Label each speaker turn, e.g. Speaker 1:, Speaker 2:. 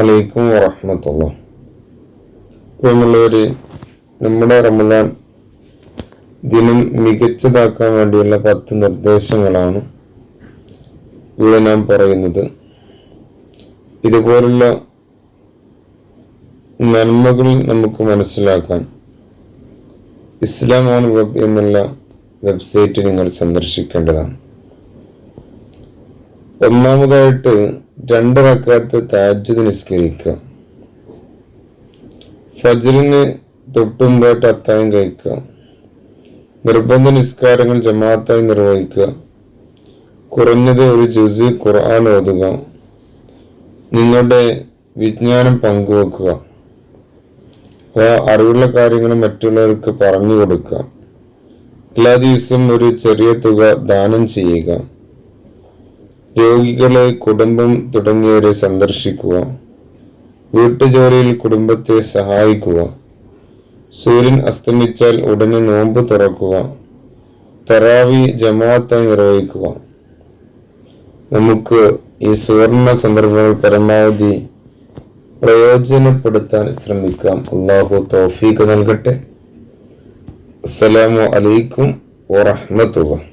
Speaker 1: അസ്സലാമലൈക്കും വറഹമത്തുള്ള. പ്രിയമുള്ളവര് നമ്മുടെ റമദാൻ ദിനം മികച്ചതാക്കാൻ വേണ്ടിയുള്ള പത്ത് നിർദ്ദേശങ്ങളാണ് ഇവിടെ നാം പറയുന്നത്. ഇതുപോലുള്ള നന്മകൾ നമുക്ക് മനസ്സിലാക്കാൻ ഇസ്ലാം വെബ് എന്നുള്ള വെബ്സൈറ്റ് നിങ്ങൾ സന്ദർശിക്കേണ്ടതാണ്. ഒന്നാമതായിട്ട് രണ്ട് റക്കാത്ത് താജ്ജുദ് നിസ്കരിക്കുക. ഫജറിന് തൊട്ടുമ്പായിട്ട് അത്തായം കഴിക്കുക. നിർബന്ധ നിസ്കാരങ്ങൾ ജമാഅത്തായി നിർവഹിക്കുക. കുറഞ്ഞത് ഒരു ജുസി ഖുർആൻ ഓതുക. നിങ്ങളുടെ വിജ്ഞാനം പങ്കുവെക്കുക. അറിവുള്ള കാര്യങ്ങൾ മറ്റുള്ളവർക്ക് പറഞ്ഞു കൊടുക്കുക. എല്ലാ ദിവസവും ഒരു ചെറിയ തുക ദാനം ചെയ്യുക. രോഗികളെ കുടുംബം തുടങ്ങിയവരെ സന്ദർശിക്കുക. വീട്ടുജോലിയിൽ കുടുംബത്തെ സഹായിക്കുക. സൂര്യൻ അസ്തമിച്ചാൽ ഉടനെ നോമ്പ് തുറക്കുക. തറാവി ജമാഅത്തായി നിർവഹിക്കുക. നമുക്ക് ഈ സുവർണ സന്ദർഭങ്ങൾ പരമാവധി പ്രയോജനപ്പെടുത്താൻ ശ്രമിക്കാം. അള്ളാഹു തോഫീക്ക് നൽകട്ടെ. അസ്സലാമു അലൈക്കും വറഹ്മത്തുള്ളാഹി.